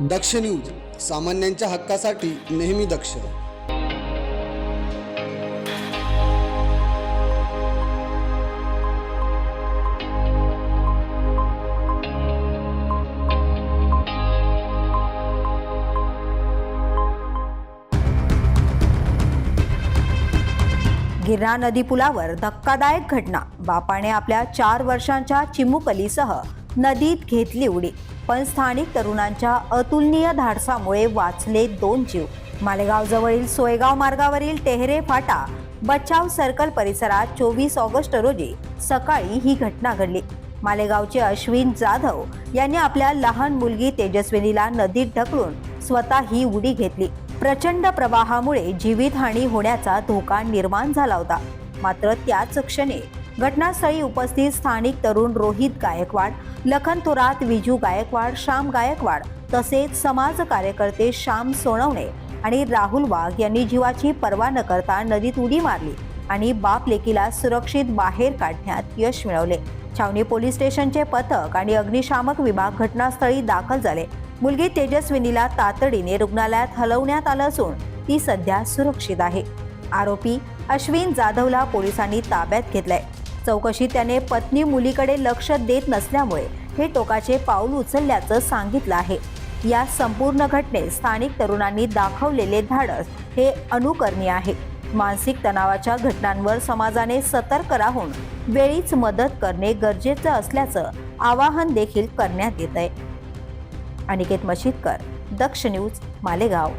दक्ष news सामान्यांच्या हक्कासाठी नेहमी दक्ष. गिरणा नदी पुलावर धक्कादायक घटना. बापाने आपल्या चार वर्षांच्या चिमुकलीसह नदीत घेतली उडी पण स्थानिक तरुणांच्या अतुलनीय धाडसामुळे वाचले दोन जीव. मालेगावजवळील सोयगाव मार्गावरील टेहरे फाटा बचाव सर्कल परिसरात चोवीस ऑगस्ट रोजी सकाळी ही घटना घडली. मालेगावचे अश्विन जाधव यांनी आपल्या लहान मुलगी तेजस्विनीला नदीत ढकलून स्वतः ही उडी घेतली. प्रचंड प्रवाहामुळे जीवितहानी होण्याचा धोका निर्माण झाला होता. मात्र त्याच क्षणी घटनास्थळी उपस्थित स्थानिक तरुण रोहित गायकवाड लखन थोरात विजू गायकवाड श्याम गायकवाड तसेच समाज कार्यकर्ते श्याम सोनवणे आणि राहुल वाघ यांनी जीवाची पर्वा न करता नदीत उडी मारली आणि बाप लेकीला सुरक्षित बाहेर काढण्यात यश मिळवले. छावणी पोलीस स्टेशनचे पथक आणि अग्निशामक विभाग घटनास्थळी दाखल झाले. मुलगी तेजस्विनीला तातडीने रुग्णालयात हलवण्यात आलं असून ती सध्या सुरक्षित आहे. आरोपी अश्विन जाधवला पोलिसांनी ताब्यात घेतलाय. चौकशीत त्याने पत्नी मुलीकडे लक्ष देत नसल्यामुळे हे टोकाचे पाऊल उचलल्याचं सांगितलं आहे. या संपूर्ण घटनेत स्थानिक तरुणांनी दाखवलेले धाडस हे अनुकरणीय आहे. मानसिक तणावाच्या घटनांवर समाजाने सतर्क राहून वेळीच मदत करणे गरजेचं असल्याचं आवाहन देखील करण्यात येत आहे अनिकेत मशीदकर दक्ष न्यूज मालेगाव.